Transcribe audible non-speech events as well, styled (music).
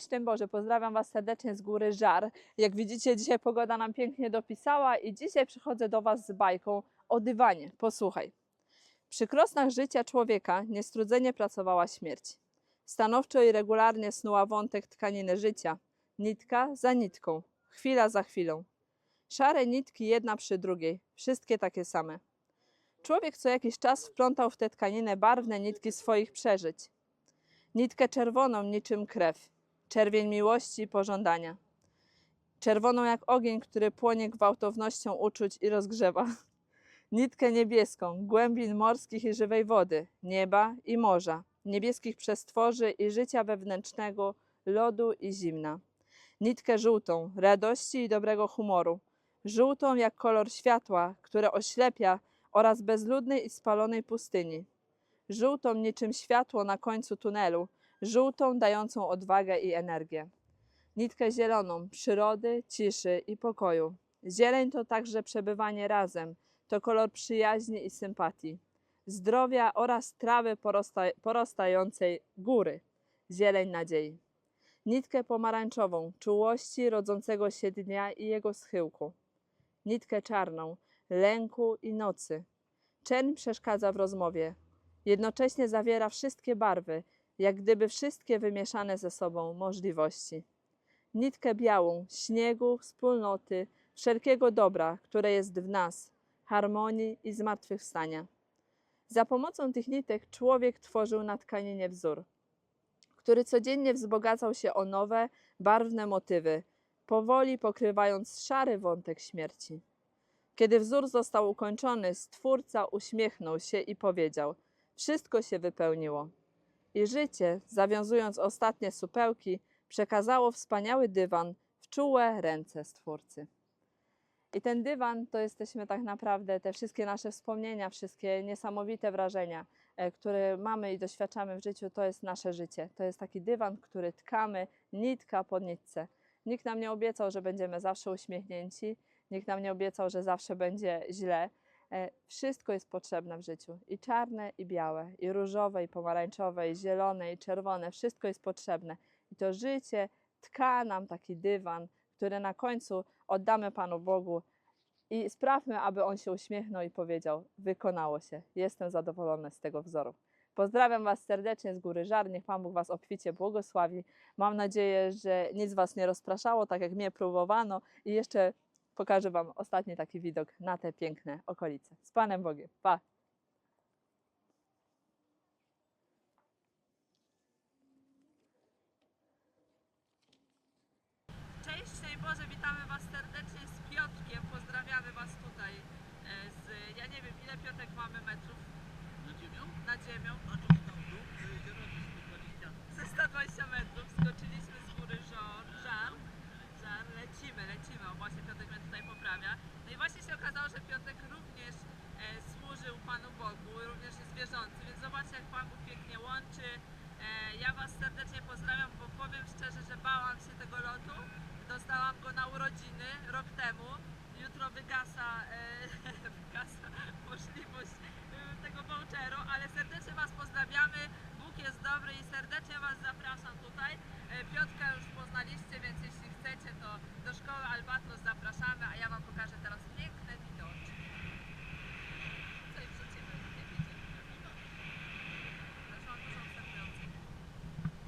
Szczęść Boże, pozdrawiam Was serdecznie z góry Żar. Jak widzicie, dzisiaj pogoda nam pięknie dopisała i dzisiaj przychodzę do Was z bajką o dywanie. Posłuchaj. Przy krosnach życia człowieka niestrudzenie pracowała śmierć. Stanowczo i regularnie snuła wątek tkaniny życia, nitka za nitką, chwila za chwilą. Szare nitki jedna przy drugiej, wszystkie takie same. Człowiek co jakiś czas wplątał w tę tkaninę barwne nitki swoich przeżyć. Nitkę czerwoną niczym krew, czerwień miłości i pożądania. Czerwoną jak ogień, który płonie gwałtownością uczuć i rozgrzewa. (laughs) Nitkę niebieską, głębin morskich i żywej wody, nieba i morza, niebieskich przestworzy i życia wewnętrznego, lodu i zimna. Nitkę żółtą, radości i dobrego humoru, żółtą jak kolor światła, które oślepia oraz bezludnej i spalonej pustyni. Żółtą niczym światło na końcu tunelu, żółtą dającą odwagę i energię. Nitkę zieloną przyrody, ciszy i pokoju. Zieleń to także przebywanie razem, to kolor przyjaźni i sympatii, zdrowia oraz trawy porosta, porastającej góry, zieleń nadziei. Nitkę pomarańczową, czułości rodzącego się dnia i jego schyłku. Nitkę czarną, lęku i nocy. Czerń przeszkadza w rozmowie. Jednocześnie zawiera wszystkie barwy, jak gdyby wszystkie wymieszane ze sobą możliwości. Nitkę białą, śniegu, wspólnoty, wszelkiego dobra, które jest w nas, harmonii i zmartwychwstania. Za pomocą tych nitek człowiek tworzył na tkaninie wzór, który codziennie wzbogacał się o nowe, barwne motywy, powoli pokrywając szary wątek śmierci. Kiedy wzór został ukończony, stwórca uśmiechnął się i powiedział: Wszystko się wypełniło. I życie, zawiązując ostatnie supełki, przekazało wspaniały dywan w czułe ręce stwórcy. I ten dywan to jesteśmy tak naprawdę te wszystkie nasze wspomnienia, wszystkie niesamowite wrażenia, e, które mamy i doświadczamy w życiu, to jest nasze życie. To jest taki dywan, który tkamy nitka po nitce. Nikt nam nie obiecał, że będziemy zawsze uśmiechnięci, nikt nam nie obiecał, że zawsze będzie źle. E, Wszystko jest potrzebne w życiu. I czarne, i białe, i różowe, i pomarańczowe, i zielone, i czerwone. Wszystko jest potrzebne. I to życie tka nam taki dywan, który na końcu oddamy Panu Bogu i sprawmy, aby On się uśmiechnął i powiedział: Wykonało się, jestem zadowolony z tego wzoru. Pozdrawiam Was serdecznie z góry Żar. Niech Pan Bóg Was obficie błogosławi. Mam nadzieję, że nic Was nie rozpraszało, tak jak mnie próbowano. I jeszcze pokażę Wam ostatni taki widok na te piękne okolice. Z Panem Bogiem. Pa! Cześć, szczęść Boże, witamy Was serdecznie z Piotrkiem. Pozdrawiamy Was tutaj e, z, ja nie wiem ile Piotrek mamy metrów Na ziemią? nad ziemią.